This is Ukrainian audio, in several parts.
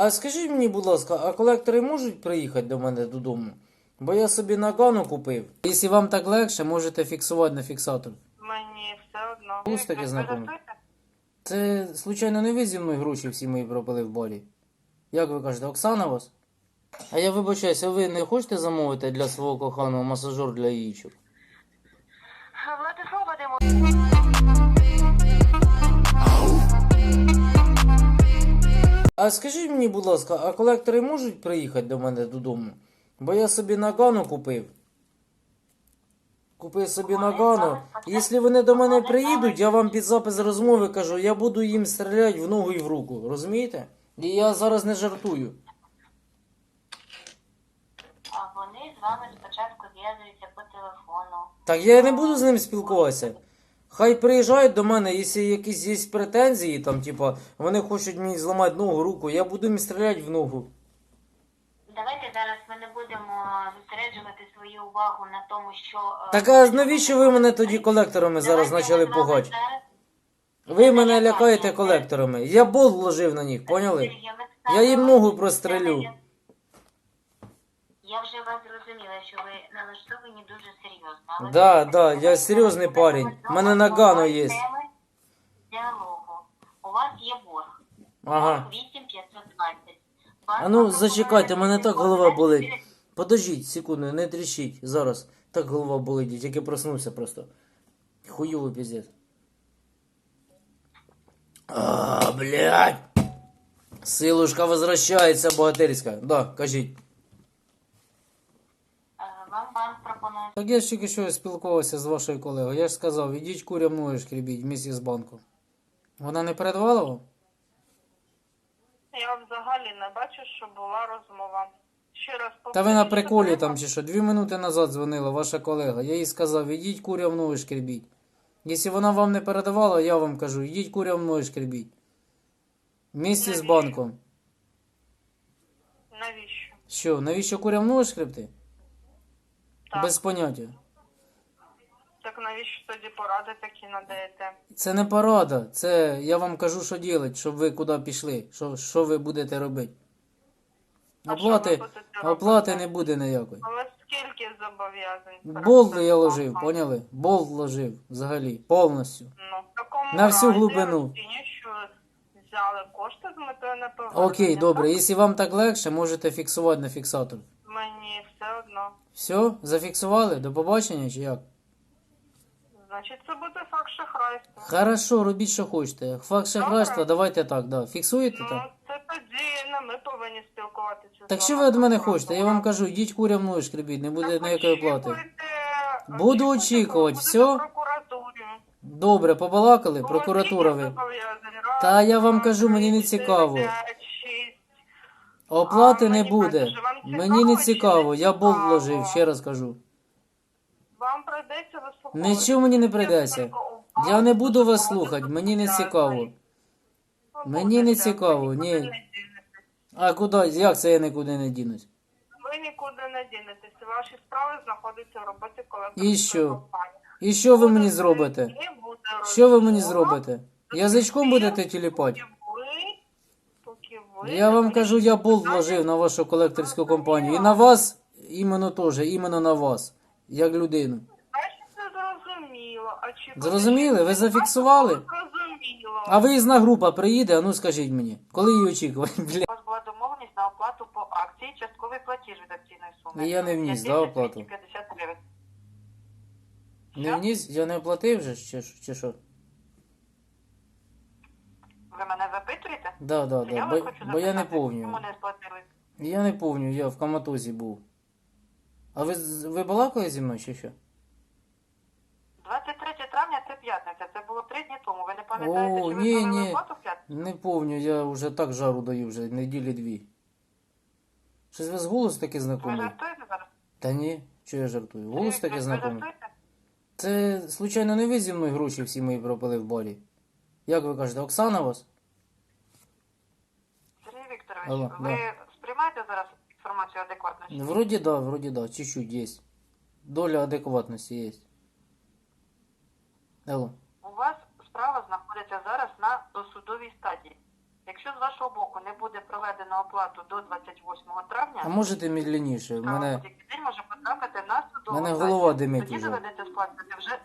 А скажіть мені, будь ласка, а колектори можуть приїхати до мене додому? Бо я собі нагану купив. Якщо вам так легше, можете фіксувати на фіксатор. Мені все одно. Ось таке знакоме. Це, случайно, не ви зі мною гроші всі мої пропили в барі? Як ви кажете, Оксана вас? А я вибачаюся, ви не хочете замовити для свого коханого масажер для яєчок? Владислав Вадимович. А скажіть мені, будь ласка, а колектори можуть приїхати до мене додому? Бо я собі нагану купив. Купив собі нагану. Якщо вони до мене приїдуть, я вам під запис розмови кажу, я буду їм стріляти в ногу і в руку. Розумієте? І я зараз не жартую. А вони з вами спочатку зв'язуються по телефону. Так я не буду з ним спілкуватися. Хай приїжджають до мене, якщо якісь є претензії, там, типа, вони хочуть мені зламати ногу, руку, я буду їм стріляти в ногу. Давайте зараз ми не будемо зосереджувати свою увагу на тому, що. е, Так а навіщо ви мене тоді колекторами зараз Давайте почали ми з вами пугати? зараз- Ви мене лякаєте колекторами. Я болт вложив на них, поняли? Сергій Я їм ногу прострелю. Я вже вас зрозуміла, що ви налаштовані дуже серйозно. але Да, ви- да, я серйозний парень. У мене нагано є. Теми Діалогу. У вас є борг. Ага. 8520. Вас А ну зачекайте, мене так голова болить. Подождіть секунду, не тріщіть зараз. Так голова болить, я тільки проснувся просто. Хуйовий піздець. А, блядь. Силушка возвращається богатирська. Да, кажіть. Е, Вам банк пропонує Так я ж тільки що спілкувався з вашою колегою. Я ж сказав, ідіть курям ноги шкребіть вместе з банком. Вона не передавала вам? Я взагалі не бачу, що була розмова. Ще раз Та ви на приколі там чи що? Дві минути назад дзвонила ваша колега. Я їй сказав, ідіть курям ноги шкребіть. Якщо вона вам не передавала, я вам кажу, ідіть курям ноги шкребіть. Вместе з банком. Навіщо? Що, навіщо курям ноги шкребти? Так. Без поняття. Так навіщо тоді поради такі надаєте? Це не порада, це я вам кажу, що робити, щоб ви куди пішли, що, що ви будете робити. А що ви Оплати, будете оплати не буде ніякої. Але скільки зобов'язань? Болт я ложив, поняли? Болт ложив взагалі, повністю. Ну, в такому На всю разі глибину. розцінюю, що взяли кошти з метою неповернення. Окей, добре. Якщо вам так легше, можете фіксувати на фіксатор. Мені все зафіксували? До побачення чи як? Значить, це буде факт шахрайства. Хорошо, робіть, що хочете. Факт шахрайства, давайте так, да. Фіксуєте Ну, так? це тоді не ми повинні спілкуватися. Так що ви від мене хочете? Я вам кажу, йдіть курям ноги шкребіть, не буде ніякої очікуйте, Буду очікувати, коли будете всьо? в прокуратурі. Добре, побалакали, прокуратура ви. Та я вам кажу, мені не цікаво. Оплати А, не мені буде. кажуть, що вам Мені не цікаво я болт вложив, ще раз кажу. Вам прийдеться вислуховувати. Нічого мені не прийдеться. Я не буду вас слухати, мені не цікаво. Мені не цікаво, ні. А куди? Як це я нікуди не дінусь? Ви нікуди не дінетесь. Ваші справи знаходяться в роботі І що? компанії. І що ви мені зробите? буде Що ви мені зробите? Язичком будете тіліпати? Поки ви, поки ви Я вам кажу, я болт вложив на вашу колекторську компанію. І на вас, іменно теж, іменно на вас, як людину. Значить, зрозуміло. А чи Зрозуміли? Ви зафіксували? Зрозуміло. А виїзна група приїде, а ну скажіть мені, коли її очікувати? Бля. У вас була домовленість на оплату по акції, частковий платіж від акційної суми. Я не вніс, да, оплату? 50 гривень. Не вніс, я не оплатив вже, чи, чи що? Ви мене запитуєте? Да, да, Я да, вас бо, хочу бо я не запитати, повню. Чому не сплатили? Я не повню, я в коматозі був. А ви, з- ви балакали зі мною чи що? 23 травня це п'ятниця. Це було три дні тому. Ви не пам'ятаєте, О, що ви ні, зробили ні. оплату в п'ятницю? Не повню, я вже так жару даю вже неділі дві. Щось у вас голос такий Ви жартуєте зараз? Та ні, що я жартую? Голос Ви- такий ви жартуєте? Це, случайно, не ви зі мною гроші всі мої пропили в барі? Як ви кажете, Оксана вас? Сергій Вікторович, Алло, ви сприймаєте зараз інформацію адекватно? Вроді да, вроді да, чуть-чуть є. Доля адекватності є. Алло. У вас справа знаходиться зараз на досудовій стадії. Якщо з вашого боку не буде проведено оплату до 28 травня, А можете медленніше? Мене, день може потрапити на судову мене стадію. голова димить Тоді доведеться сплатити вже.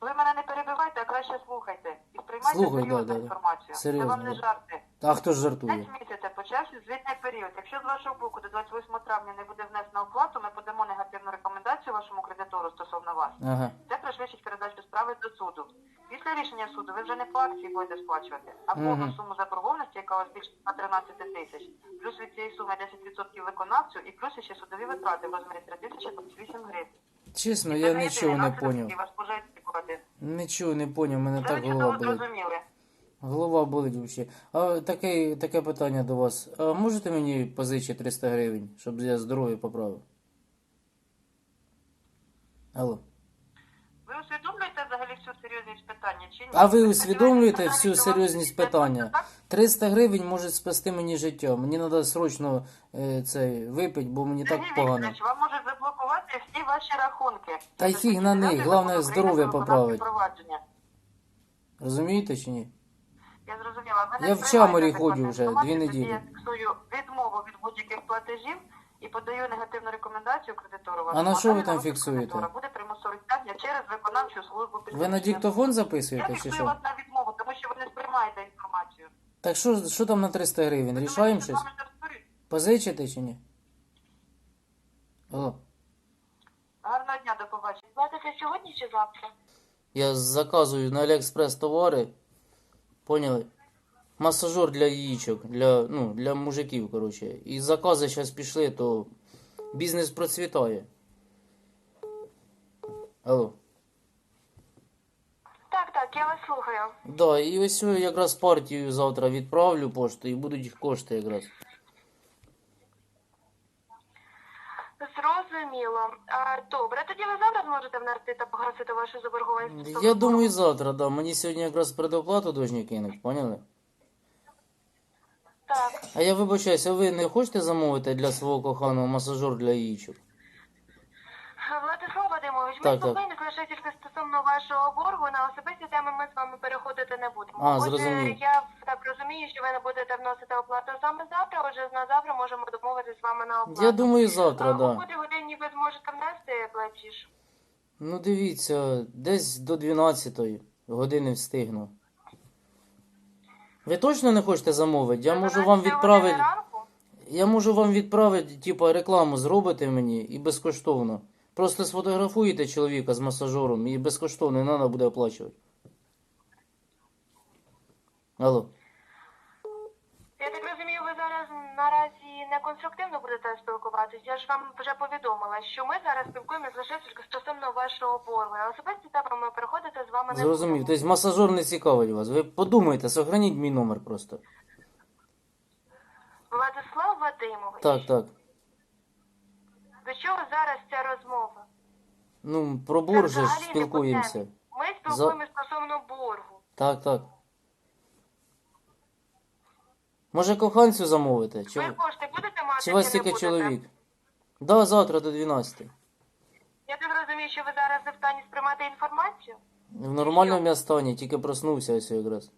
Ви мене не перебивайте, а краще слухайте. І сприймайте Слухаю, серйозну да, да, да. інформацію. Серйозно, Це вам не да. жарти. А хто ж жартує? 5 місяця почався звітний період. Якщо з вашого боку до 28 травня не буде внесена оплату, ми подамо негативну рекомендацію вашому кредитору стосовно вас. Ага. Це пришвидшить передачу справи до суду. Після рішення суду ви вже не по акції будете сплачувати, а повну Мгм. суму заборгованості, яка у вас більше на 13 тисяч, плюс від цієї суми 10% виконавцю і плюс ще судові витрати в розмірі 3028 гривень. Чесно, я нічого не наслідок, поняв. Нічого не поняв, мене так голова болить. зрозуміли. Голова болить взагалі. А таке, таке питання до вас. А можете мені позичити 300 гривень, щоб я здоров'я поправив? Алло. Ви усвідомлюєте серйозність питання чи ні? А ви усвідомлюєте всю серйозність питання? просто 300 гривень може спасти мені життя. Мені треба срочно е, це випити, бо мені так погано. Вікторович, вам можуть заблокувати всі ваші рахунки. Та й фіг на них, головне здоров'я поправить. Провадження. Розумієте чи ні? Я зрозуміла. Ви не Я в Чаморі ходжу вже дві неділі. Я фіксую відмову від будь-яких платежів і подаю негативну рекомендацію кредитору. А на що ви там фіксуєте? кредитора Буде примусове стягнення через виконавчу службу. Ви на диктофон Я записуєте чи фіксую що? вас на відмову, тому що ви не сприймаєте інформацію. Так що, що там на 300 гривень? Рішаємо щось? Позичите чи ні? Алло. Гарного дня, до побачення. Платите сьогодні чи завтра? Я заказую на Аліекспрес товари. Поняли? Масажер для яєчок, для, ну, для мужиків, коротше. І закази зараз пішли, то бізнес процвітає. Алло. Так, так, я вас слухаю. Да, і ось якраз партію завтра відправлю пошту і будуть їх кошти якраз. Зрозуміло. А, добре, тоді ви завтра зможете внести та погасити вашу заборгованість? Я думаю, завтра, да. Мені сьогодні якраз предоплату должні кинуть, поняли? А я вибачаюсь, а ви не хочете замовити для свого коханого масажер для яєчок? Владислав Вадимович, ми Так, так. лише тільки стосовно вашого боргу на особисті теми ми з вами переходити не будемо. А, Отже, я так розумію, що ви не будете вносити оплату саме завтра, отже, на завтра можемо домовитися з вами на оплату. Я думаю, завтра, А, У да. котрій годині ви зможете внести платіж? Ну дивіться, десь до 12 години встигну. Ви точно не хочете замовити? Я можу вам 12 відправити. ранку? Я можу вам відправити, типу, рекламу зробите мені і безкоштовно. Просто сфотографуєте чоловіка з масажером і безкоштовно не треба буде оплачувати. Алло. Я так розумію, ви зараз наразі не конструктивно будете спілкуватися. Я ж вам вже повідомила, що ми зараз спілкуємося лише тільки стосовно вашого боргу. А особисті теми ми переходити з вами не Зрозумів. будемо. Тобто масажер не цікавить вас. Ви подумайте, сохраніть мій номер просто. Владислав Вадимович, Так, так. до чого зараз ця розмова? Ну, про борг же ж взагалі не по спілкуємося. Ми спілкуємося стосовно боргу. Так, так. Може коханцю замовити? Чи, Ви кошти будете мати чи у вас тільки чоловік? Да, завтра до 12. Я так розумію, що ви зараз не в стані сприймати інформацію? В нормальному я стані, тільки проснувся ось якраз.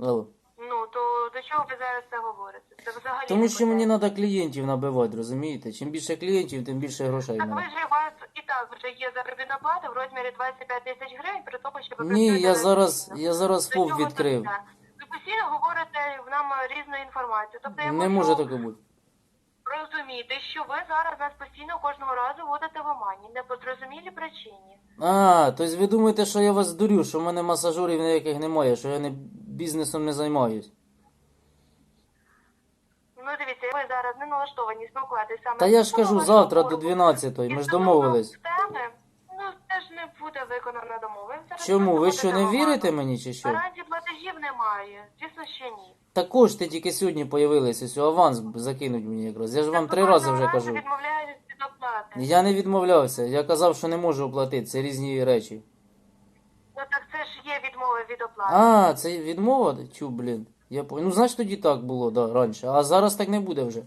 Алло. Ну, то до чого ви зараз це говорите? Це взагалі Тому не що мені треба клієнтів набивати, розумієте? Чим більше клієнтів, тим більше грошей Так ви ж у вас і так вже є заробітна плата в розмірі 25 тисяч гривень, при тому, що ви Ні, працюєте я на зараз, я зараз До чого тут відкрив. це? Ви постійно говорите нам різну інформацію. Тобто я Не можу може таке бути. розуміти, що ви зараз нас постійно кожного разу водите в омані, не по зрозумілій причині. А, тобто ви думаєте, що я вас дурю, що в мене масажерів ніяких немає, що я не бізнесом не займаюсь. Ну дивіться, ви зараз не налаштовані спілкуватися саме. Та я ж кажу, завтра до боргу. 12 ми ж домовились. Теми, ну теж не буде виконана домова. Зараз Чому? Ви просто що, не будете вірите мені чи що? Гарантій платежів немає. Звісно, ще ні. Та кошти тільки сьогодні появилися, ось аванс закинуть мені якраз. Я ж вам три рази вже кажу. відмовляєтесь від оплати. Я не відмовлявся, я казав, що не можу оплатити, це різні речі. Ну так це ж є відмови від оплати. А, це відмова? Чу, блін. Я по... Ну, значить тоді так було, да, раніше. А зараз так не буде вже.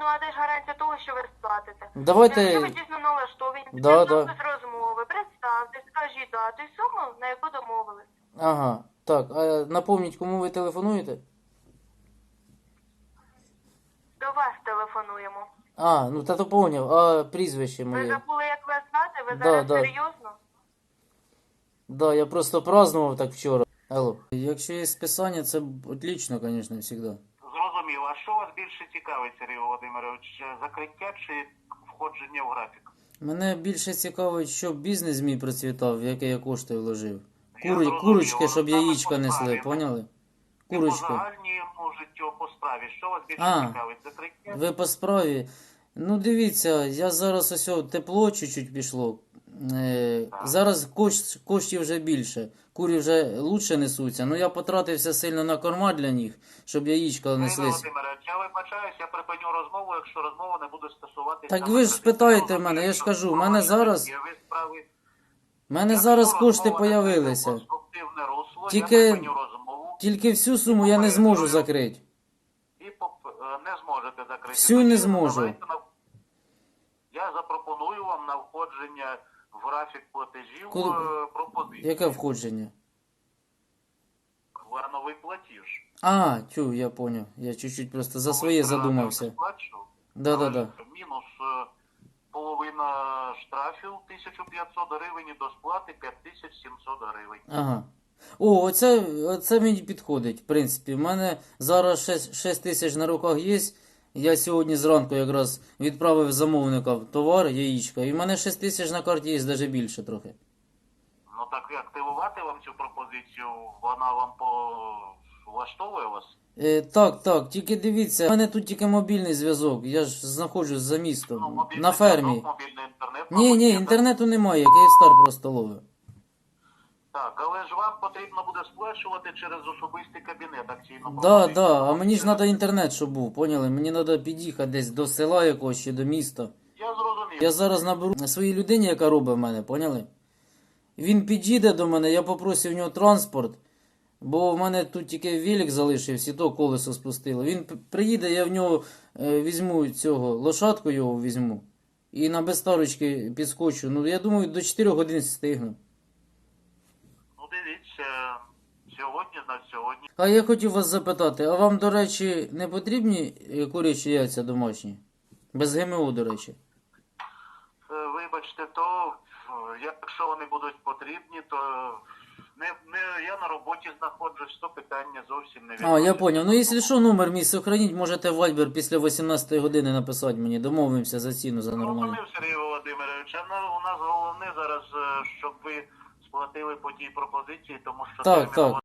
Ну а де ж гарантія того, що ви сплатите? Давайте- Якщо ви дійсно налаштовані, Да, да, розмови, представте, скажіть дату і суму, на яку домовились. Ага. Так, а напомніть, кому ви телефонуєте? До вас телефонуємо. А, ну та то поняв, а прізвище Ви моє. забули, як вас звати? Ви Да, зараз да. серйозно? Да, я просто празднував так вчора. Алло. Якщо є списання, це отлично, звісно, завжди. Зрозуміло. А що вас більше цікавить, Сергій Володимирович? Закриття чи входження в графік? Мене більше цікавить, щоб бізнес мій процвітав, в який я кошти вложив. Кури, курочки, щоб яєчка несли, поняли? По Курочки. загальному життю, по справі. Що вас більше А. цікавить? Закриття? Ви по справі. Ну, дивіться, я зараз ось о, тепло чуть-чуть пішло. Е, зараз кош, коштів вже більше. Курі вже лучше несуться. Ну я потратився сильно на корма для них, щоб яєчка Сергій неслись. Я вибачаюсь, я припиню розмову, якщо розмова не буде стосуватися... Так ви ж питаєте мене, я ж кажу, в мене зараз- ви справи- У мене зараз кошти появилися. Тільки- Тільки всю суму я не зможу закрити. і поп- е, не зможете закрити. Всю не зможу. Я запропоную вам на входження в графік платежів Коли- е, пропозицію. Яке входження? Плановий платіж. А, тю, я поняв. Я чуть-чуть просто за своє задумався. Да-да-да. Мінус е, штрафів 1500 гривень і до сплати 5700 гривень. Ага. О, оце, оце мені підходить, в принципі. У мене зараз 6, 6 тисяч на руках є. Я сьогодні зранку якраз відправив замовника товар, яєчка, і в мене 6 тисяч на карті є, навіть більше трохи. Ну так і активувати вам цю пропозицію, вона вам по... влаштовує вас? Е, так, так, тільки дивіться, у мене тут тільки мобільний зв'язок, я ж знаходжусь за Ну, мобільний на фермі. зв'язок, Мобільний інтернет. Ні, мабуть, ні, є, так? інтернету немає, я Київстар просто ловив. Так, але ж вам потрібно буде сплачувати через особистий кабінет акційну Да, да, а мені ж треба інтернет, щоб був, поняли? Мені треба під'їхати десь до села якогось чи до міста. Я зрозумів. Я зараз наберу своїй людині, яка робить в мене, поняли? Він підійде до мене, я попросив у нього транспорт, бо в мене тут тільки велик залишився, і то колесо спустило. Він приїде, я в нього е, візьму цього, лошадку його візьму. І на безстарочки підскочу. Ну, я думаю, до 4 годин встигну. Ну дивіться, сьогодні на сьогодні. А я хотів вас запитати, а вам, до речі, не потрібні е, курячі яйця домашні? Без ГМО, до речі. Е, Вибачте, то якщо вони будуть потрібні, то не, не я на роботі знаходжусь, то питання зовсім не А, я поняв. Ну, якщо що, номер мій сохраніть, можете в Viber після 18 години написати мені. Домовимося за ціну за нормальну. Зрозумів, Сергій Володимирович. А на- у нас головне зараз, е, щоб ви сплатили по тій пропозиції, тому що Так, терміново так.